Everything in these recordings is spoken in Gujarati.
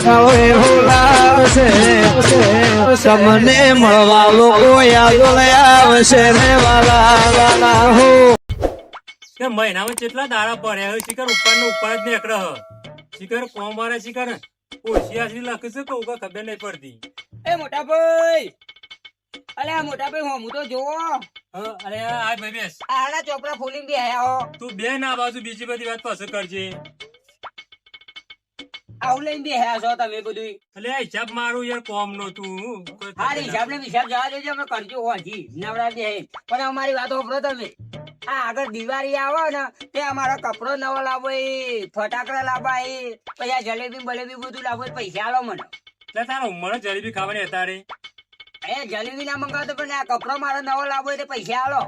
હવે હોલાવશે તમને મળવા લોકો યાદ આવશે રે વાલા વાલા હો. મહિનામાં કેટલા દાડા પડ્યા હોય? શિખર ઉપર ને ઉપર જ નીકળે હ. શિખર કોમ વાળા શિખર હોશિયારી લખે છે કે ઉગા ખબર નહીં પડતી. એ મોટા ભાઈ અલે આ મોટા ભાઈ હું તો જોવો. અરે આ ભાઈ બેસ. આના ચોપડા ખોલીને બે આયા હો. તું બે ના બાજુ બીજી બધી વાત પાછળ કરજે. આવું લઈને બે છો તમે બધું એટલે હિસાબ મારું યાર કોમ નો તું હા હિસાબ ને હિસાબ જવા દેજો અમે કરજો હોજી. નવરા બે પણ અમારી વાત હોભળો તમે. આ આગળ દિવાળી આવે ને તે અમારો કપડો નવો લાવો એ ફટાકડા લાવવા એ પછી આ જલેબી બલેબી બધું લાવો પૈસા આલો મને. એટલે તારા ઉંમર જલેબી ખાવાની હતા રે એ જલેબી ના મંગાવતો પણ આ કપડો મારો નવો લાવો એ પૈસા આલો.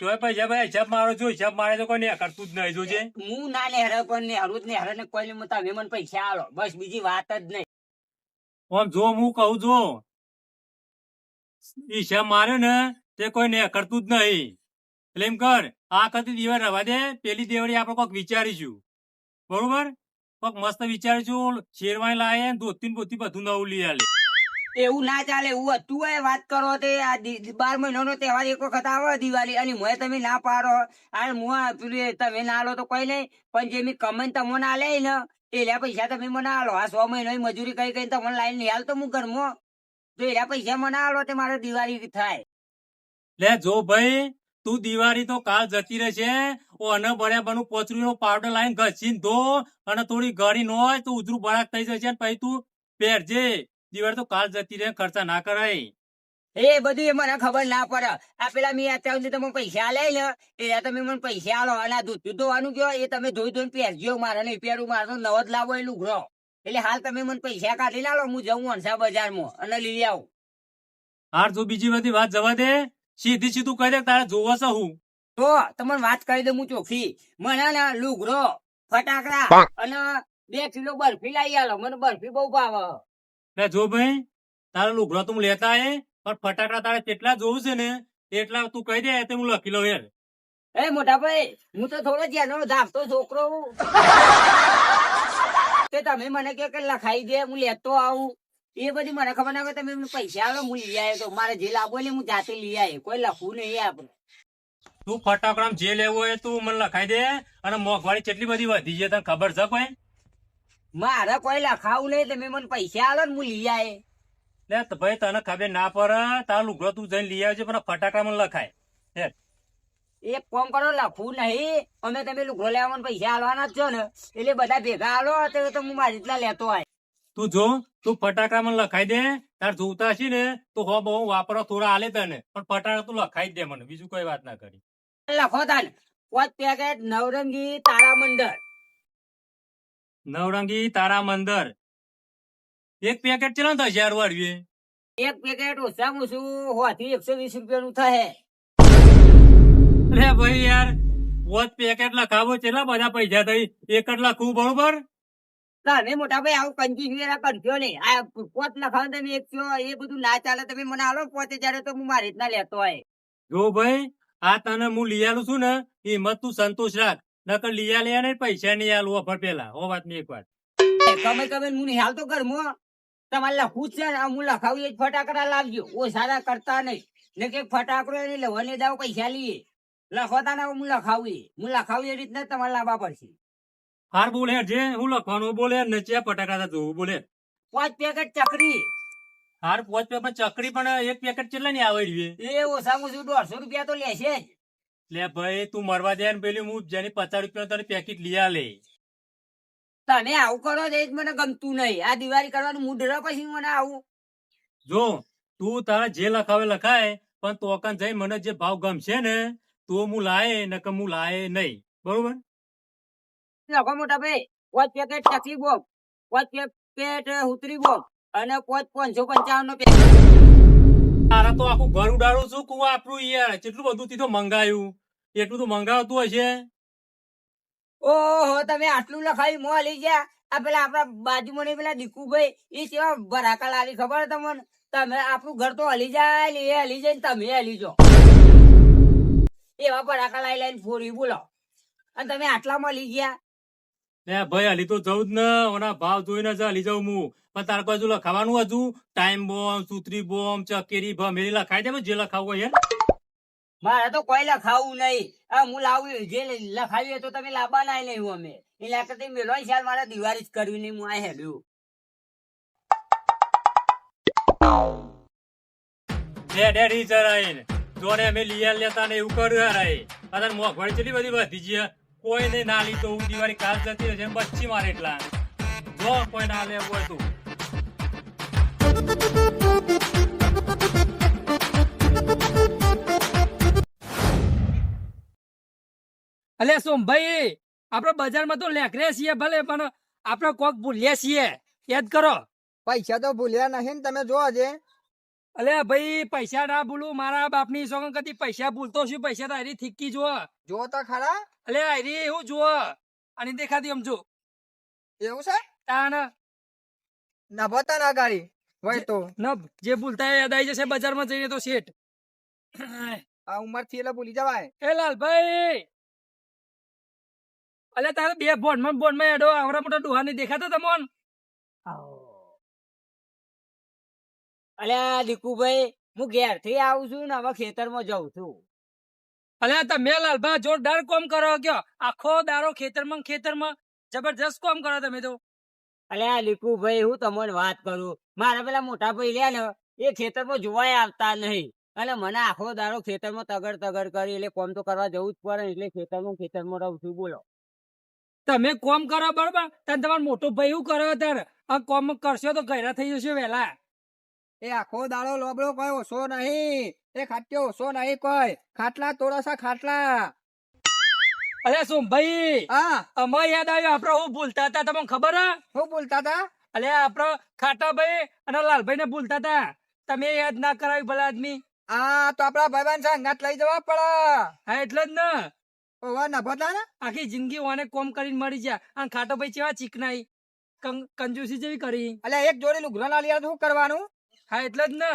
મારો જો મારે તો કોઈ કરતું જ નહીં જોજે હું ના નેહરે પણ નેહરું જ નેહરે ને કોઈ નહીં તમે પૈસા આલો બસ બીજી વાત જ નહીં. જો હું કહું જો. હિસાબ મારે ને તે કોઈ ને કરતું જ નહીં. એટલે એમ કર આ કરતી દિવાળી રવા દે પેલી દિવાળી આપણે કોઈક વિચારીશું. બરોબર? કોઈક મસ્ત વિચારીશું શેરવાણી લાવે ધોતી બોતી બધું નવું લઈ આલે. એવું ના ચાલે, એવું હતું એ વાત કરો તે. આ બાર મહિનાનો તહેવાર એક વખત આવે દિવાળી, અને મોય તમે ના પાડો. અને હું પેલું તમે ના લો તો કોઈ નહીં. પણ જે મેં કમેન તમે ના લે ને એ લ્યા પૈસા તમે મને આલો. આ સો મહિનો મજૂરી કઈ કઈ તમને લાઈન હાલ તો હું ઘરમાં. તો એ પૈસા મને આલો તે મારે દિવાળી થાય. લે જો ભાઈ, તું દિવાળી તો કાલ જતી રહેશે. અને ભર્યા બનુ પોચરું નો પાવડર લાઈન ઘસીને ધો. અને થોડી ઘડી નો હોય તો ઉધરું બળાક થઈ જશે પછી તું પહેરજે. દિવાળી તો કાલ જતી રહે ખર્ચા ના કરાય. એ બધું એ મને ખબર ના પડે. આ પેલા મેં અત્યાર સુધી તમે પૈસા લઈ ને એ તમે મને પૈસા આલો. અને આ દૂધ ધોવાનું કયો એ તમે ધોઈ ધોઈને પહેરજો મારે નહીં પહેરું મારે નવો જ લાવો એ લુગડો. એટલે હાલ તમે મને પૈસા કાઢી લાવો હું જઉં અણસા બજારમાં અને લઈ આવું. હાર જો બીજી બધી વાત જવા દે. સીધી સીધું કહી દે તારે જોવો છે હું. તો તમને વાત કરી દઉં હું ચોખ્ખી. મને ને લુગડો ફટાકડા અને બે કિલો બરફી લઈ આલો. મને બરફી બહુ ભાવે. લે જો ભાઈ તારા લુગડો તું લેતા આય પણ ફટાકડા તારે કેટલા જોવું છે ને એટલા તું કહી દે તે હું લખી લઉં યાર એ મોટા ભાઈ હું તો થોડો જેનો ધાપતો છોકરો હું. તે તમે મને કહો કે લખાઈ દે હું લેતો આવું. એ બધી મને ખબર ના હોય તમે પૈસા આલો હું લઈ આવ્યો તો મારે જે લાવવો એટલે હું જાતે લઈ આવ્યો કોઈ લખવું નહીં આપણે. તું ફટાકડા જે લેવો હોય તું મને લખાઈ દે અને મોંઘવારી કેટલી બધી વધી છે તને ખબર છે કોઈ મારે કોઈ લખાવું નહીં તમે મને પૈસા આલો ને હું લઈ આવે લે તો ભાઈ તને ખબર ના પડે તારા લુગડો તું જઈને લઈ આવજે પણ ફટાકડા મને લખાય. હે. એક કોમ કરો લખવું નહીં. અમે તમે લુગડો લેવા પૈસા આલવાના જ છો ને એટલે બધા ભેગા આલો તો હું મારી રીતના લેતો આય. તું જો તું ફટાકડા મને લખાઈ દે તાર જોતા છે ને તો હો બહુ વાપરો થોડા આલે તને પણ ફટાકડા તું લખાઈ દે મને બીજું કોઈ વાત ના કરી. લખો તાન. પાંચ પેકેટ નવરંગી તારા મંડળ નવરંગી તારા મંદર. એક પેકેટ ચલો ને હજાર વાળીએ એક પેકેટ ઓછામાં ઓછું હોથી એકસો વીસ રૂપિયા નું થાય. અરે ભાઈ યાર પોત પેકેટ લખાવો કેટલા બધા પૈસા થઈ? એક જ લખવું બરોબર? તને મોટા ભાઈ આવું કંજી વેરા કરશો નહીં. આ પોત લખાવો તમે એક છો એ બધું ના ચાલે તમે મને આલો પોતે જયારે તો હું મારી રીતના લેતો હોય. જો ભાઈ આ તને હું લઈ આલું છું ને હિંમત તું સંતોષ રાખ. નકર લઈ આલે ને પૈસા નહીં આલું ઓફર પેલા. ઓ વાતની એક વાત. એ કમે ગમે હાલ તો કર મો. તમારે લખવું જ છે ને હું લખાવું એક ફટાકડા લાવજો. ઓ સારા કરતા નહીં. ને કે ફટાકડો એને લેવાને દાવ પૈસા લઈએ. લખોતા ના હું લખાવું. હું લખાવું એ રીતના તમારે લાવવા પડશે. હાર બોલે જે હું લખવાનું બોલે નચ્યા ફટાકડા જોવું બોલે. પાંચ પેકેટ ચકરી. હાર પાંચ પેપર ચકરી પણ એક પેકેટ કેટલા ની આવડી એ ઓછામાં ઓછું દોઢસો રૂપિયા તો લેશે જ. લે ભાઈ તું મરવા દે ને પેલી હું જેની પચાસ રૂપિયા તને પેકેટ લઈ આલે. તમે આવું કરો એ જ મને ગમતું નહીં. આ દિવાળી કરવાનું મૂડ પછી મને આવું. જો તું તારા જે લખાવે લખાય પણ તોકન જઈ મને જે ભાવ ગમશે ને તો હું લાય કે હું લાય નહીં. બરોબર? લખો મોટા ભાઈ પાંચ પેકેટ ચકલી બોમ પાંચ પેકેટ ઉતરી બોમ અને પાંચ પાંચસો પંચાવન નો પેકેટ તારા તો આખું ઘર ઉડાડું છું કુવા આપણું યાર. કેટલું બધું તીધું મંગાયું. એટલું તો મંગાવતું હશે. ઓહો તમે આટલું લખાવી મો લઈ ગયા. આ પેલા આપડા બાજુમાં ની પેલા દીકુભાઈ એ કેવા ભરાકા લાવી ખબર તમને? તમે આપણું ઘર તો હલી જાય ને એ હલી જાય તમે હલી જો એવા ભરાકા લાવી લઈને ફોરી બોલો. અને તમે આટલામાં લઈ ગયા? લે ભાઈ હલી તો જવું જ ને. ઓના ભાવ જોઈને જ હલી જાઉં હું. પણ તાર બાજુ લખાવાનું હતું? ટાઈમ બોમ્બ સુત્રી બોમ્બ ચકેરી ભમેલી લખાઈ દે જે લખાવું હોય. મારે તો કોઈ લખાવું નહીં. આ હું લાવું જે લખાવ્યું તો તમે લાવવા ના નહીં અમે. એટલે કરતા મેલો શાલ મારે દિવાળી જ કરવી નહીં, હું આ હેડ્યું ડે રીચર આઈને જોને અમે લીયા લેતા ને એવું કર્યું હરાય. અત્યારે મોંઘવારી કેટલી બધી વધી છે. કોઈ ને ના લીધો હું દિવાળી કાલ જતી એમ બચ્ચી મારે એટલા. જો કોઈ ના લેવું હોય અલે સોમભાઈ આપણે બજારમાં તો લેકરે છીએ ભલે પણ આપણે કોક ભૂલ્યા છીએ. યાદ કરો. પૈસા તો ભૂલ્યા નહીં ને તમે જોવા જે. અલે ભાઈ પૈસા ના ભૂલું મારા બાપની સોગન કદી પૈસા ભૂલતો છું પૈસા તો હારી થીકી જો જો તો ખરા. અલે આરી એવું જુઓ. અને દેખાતી એમ જો એવું છે? તાન નભતા ના ગાડી. વય તો. નભ જે ભૂલતા યાદ આવી જશે બજારમાં જઈને તો શેઠ. આ ઉંમરથી એટલે ભૂલી જવાય. એ લાલભાઈ અલે તારે બે બોન્ડમાં માં એડો આવડા મોટા ડોહાની દેખાતો તમોન? અલ્યા દીકુભાઈ હું ઘેરથી આવું છું ને હવે ખેતરમાં જઉં છું. અલે તમે લાલભા જોરદાર કોમ કરો કયો? આખો દારો ખેતરમાં ખેતરમાં જબરજસ્ત કોમ કરો તમે તો. અલ્યા લીકુભાઈ હું તમને વાત કરું. મારા પેલા મોટા ભાઈ રહ્યા ને એ ખેતરમાં જોવાય આવતા નહીં. અને મને આખો દાડો ખેતરમાં તગડ તગડ કરી એટલે કોમ તો કરવા જવું જ પડે એટલે ખેતરમાં ખેતરમાં રહું છું. બોલો. તમે કોમ કરો બરોબર? તને તમારો મોટો ભાઈ શું કરો તાર આ કોમ કરશો તો ગયરા થઈ જશે વહેલા. એ આખો દાડો લોબડો કોઈ ઓછો નહીં. એ ખાટ્યો ઓછો નહીં કોઈ. ખાટલા તોડાસા ખાટલા. અરે સોમભાઈ હા. અમાર યાદ આવ્યો આપડે હું ભૂલતા હતા તમને ખબર હા? શું બોલતા હતા? અલે આપડે ખાટાભાઈ અને લાલભાઈ ને ભૂલતા હતા. તમે યાદ ના કરાવી ભલા આદમી. આ તો આપડા ભાઈબાન છે અંગાત લઈ જવા પડે. હા એટલે જ ને. ઓવા ના બતા ને આખી જિંદગી ઓને કોમ કરીને મરી ગયા. અને ખાટાભાઈ ચેવા ચીકનાઈ? કંજુસી જેવી કરી. અલ્યા એક જોડી લુગડા ના લીધા શું કરવાનું? હા એટલે જ ને.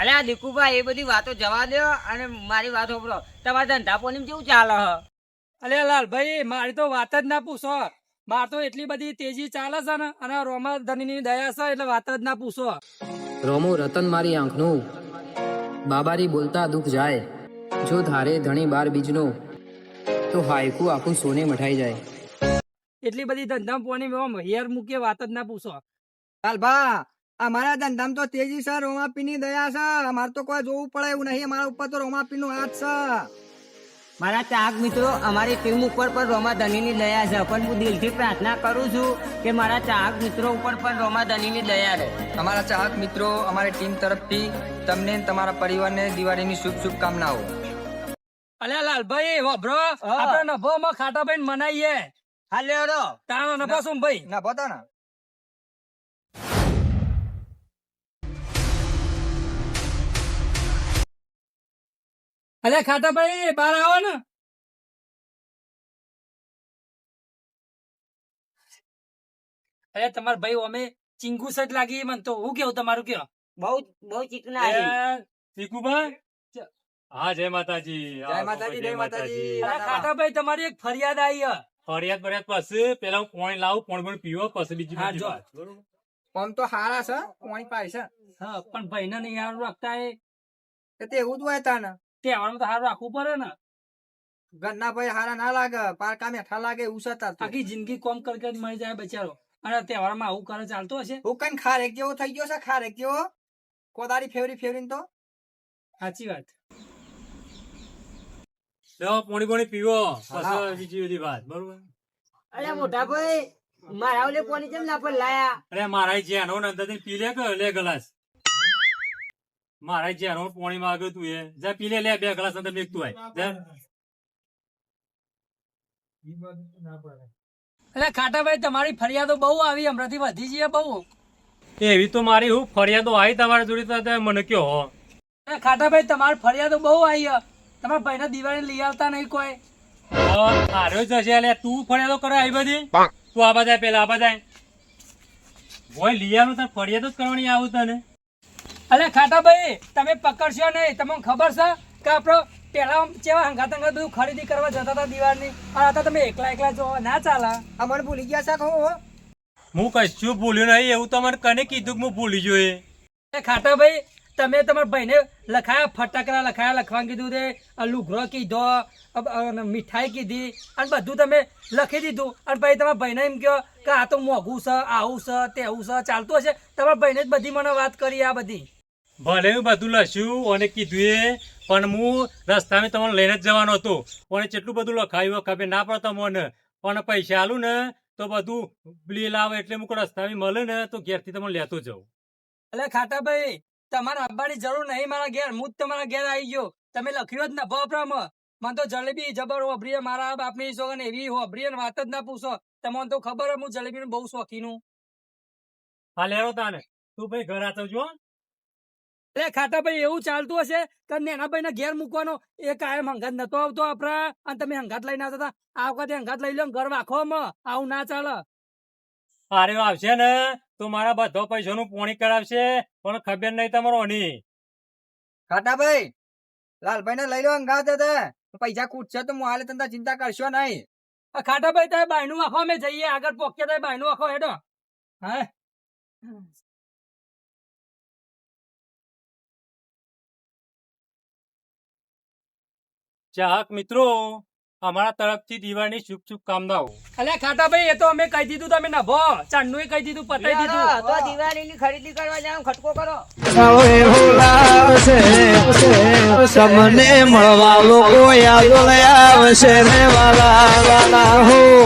અલ્યા દીકુભાઈ એ બધી વાતો જવા દો અને મારી વાત સાંભળો. તમારા ધંધા પોની કેવું ચાલે હ? અલે લાલભાઈ મારી તો વાત જ ના પૂછો. માર તો એટલી બધી તેજી ચાલે છે ને અને રોમા ધનીની દયા છે એટલે વાત જ ના પૂછો. રોમો રતન મારી આંખનું. બાબારી બોલતા દુઃખ જાય. જો ધારે ધણી બાર બીજનો. તો હાઈકુ આખું સોને મઠાઈ જાય. એટલી બધી ધંધામ પોની ઓમ હેર મૂકે વાત જ ના પૂછો. લાલભા અમારા ધંધામ તો તેજી છે રોમાપીની દયા છે. અમારે તો કોઈ જોવું પડે એવું નહીં અમારા ઉપર તો રોમાપી નું હાથ છે. મારા ચાહક મિત્રો અમારી ટીમ ઉપર પણ રોમા ધનીની દયા છે પણ હું દિલથી પ્રાર્થના કરું છું કે મારા ચાહક મિત્રો ઉપર પણ રોમા ધનીની દયા રહે. અમારા ચાહક મિત્રો અમારી ટીમ તરફથી તમને અને તમારા પરિવારને દિવાળીની શુભ શુભકામનાઓ. અલે લાલભાઈ વભરો. આપડે નભો માં ખાટા ભાઈ મનાઈએ. હાલ્યો તારો નભો શું ભાઈ? ના બતા ના. ખાટા ભાઈ બહાર આવો ને. અરે તમાર ભાઈ અમે ચીંગુસ જ લાગી મને તો. હું કેવું તમારું કયો? બહુ બહુ ચીકના છે. હા જય માતાજી. જય માતાજી, જય માતાજી. અરે તમારી એક ફરિયાદ આવી ફરિયાદ ફરિયાદ પછી પેલા હું પાણી લાવું પાણી પણ પીવો પછી બીજી વાત. બરોબર? તો હારા છે પોણી પાય છે? હા પણ ભાઈ ને નહીં હારું રાખતા એ. તે એવું જ હોય તાને. તહેવારમાં તો હારું રાખવું પડે ને. ગન્ના ભાઈ હારા ના લાગે પારકા મેઠા લાગે એવું છે તાર તો. આખી જિંદગી કોમ કરી કરી મરી જાય બચારો. અને તહેવારમાં આવું કરે ચાલતો હશે? હું કઈ ખારેક જેવો થઈ ગયો છે ખારેક જેવો? કોદારી ફેવરી ફેવરીને તો? સાચી વાત. લો, પાણી પાણી પીવો. પછી બીજી બધી વાત. બરોબર? અરે મોટા ભાઈ મારા ઓલે કેમ ના પર લાયા? અરે મારા જેનો ને પી લે કે લે ગ્લાસ. મારા જેનો પાણી માંગ્યું તું એ. જા પી લે લે બે ગ્લાસ અંદર મેકતું આય. જા. એટલે ખાટાભાઈ તમારી ફરિયાદો બહુ આવી હમણાંથી વધી જઈએ બહુ. એવી તો મારી હું ફરિયાદો આવી તમારા જોડે તો મને કયો ખાટાભાઈ તમારી ફરિયાદો બહુ આવી. તમારા ભાઈને દિવાળી લઈ આવતા નહીં કોઈ. હાર્યો જશે એટલે તું ફરિયાદો કરે આવી બધી. તું આ બધા પેલા આ બધા ભોય લઈ આવ્યો તને ફરિયાદો જ કરવાની આવું તને. અલે ખાટાભાઈ તમે પકડશો નહીં. તમને ખબર છે કે આપણો પેલા કેવા હંગાત હંગાત બધું ખરીદી કરવા જતા હતા દિવાળની. અને आता તમે એકલા એકલા જો ના ચાલે. અમને ભૂલી ગયા છે હું હું? કશું ભૂલ્યું નહીં. એવું તમને કને કીધું કે હું ભૂલી જોઈએ. એ ખાટા ભાઈ તમે તમારા ભાઈને લખાયા ફટાકડા લખાયા લખવાનું કીધું તે લુગડો કીધો મીઠાઈ કીધી અને બધું તમે લખી દીધું. અને ભાઈ તમારા ભાઈને એમ કહો કે આ તો મોંઘું છે આવું છે તેવું છે ચાલતું હશે. તમારા ભાઈને જ બધી મને વાત કરી આ બધી. ભલે હું બધું લખ્યું અને કીધું એ પણ હું રસ્તામાં તમને લઈને જ જવાનો હતો. અને કેટલું બધું લખાયું ખબર ના પડતો મને. પણ પૈસા આલું ને તો બધું બિલ આવે એટલે હું રસ્તામાં મળે ને તો ઘેરથી તમને લેતો જાઉં. એટલે ખાટા ભાઈ તમારે આવવાની જરૂર નહીં મારા ઘેર. હું જ તમારા ઘેર આવી ગયો. તમે લખ્યું જ ના ભપ્રામ મને તો જલેબી જબર હોભરીએ મારા બાપની સોગન એવી હોભરીએ વાત જ ના પૂછો. તમને તો ખબર હું જલેબીનું બહુ શોખીનું હા. લેવો તાને. તું ભાઈ ઘર આતો જો અરે ખાતા ભાઈ એવું ચાલતું હશે કે નેનાભાઈ ને ઘેર મૂકવાનો. એ કાયમ હંગાત નતો આવતો આપડા અને તમે હંગાત લઈને આવતા આ વખતે હંગાત લઈ લો ઘર વાખો આવું ના ચાલે. અરે આવશે ને. તો મારા બધો પૈસાનું પોણી કરાવશે પણ ખબર નહીં તમારો ની ખાટાભાઈ લાલભાઈ ને લઈ લો અંગાત પૈસા કૂટશે તો હું હાલે તને ચિંતા કરશો નહીં. ખાટાભાઈ ખાટા ભાઈ તારે બાયનું વાખો અમે જઈએ આગળ પોકે તારે બાયનું આખો હેડો. હા? ચાહક મિત્રો. અમારા તરફથી દિવાળીની શુભ શુભકામનાઓ અલે ખાતા ભાઈ એ તો અમે કહી દીધું તમે નભો. ચાંદનું કહી દીધું પતાઈ દીધું. તો દિવાળીની ખરીદી કરવા જાવ ખટકો કરો. તમને મળવા લોકો યાદ આવશે. રે વાલા વાલા હો.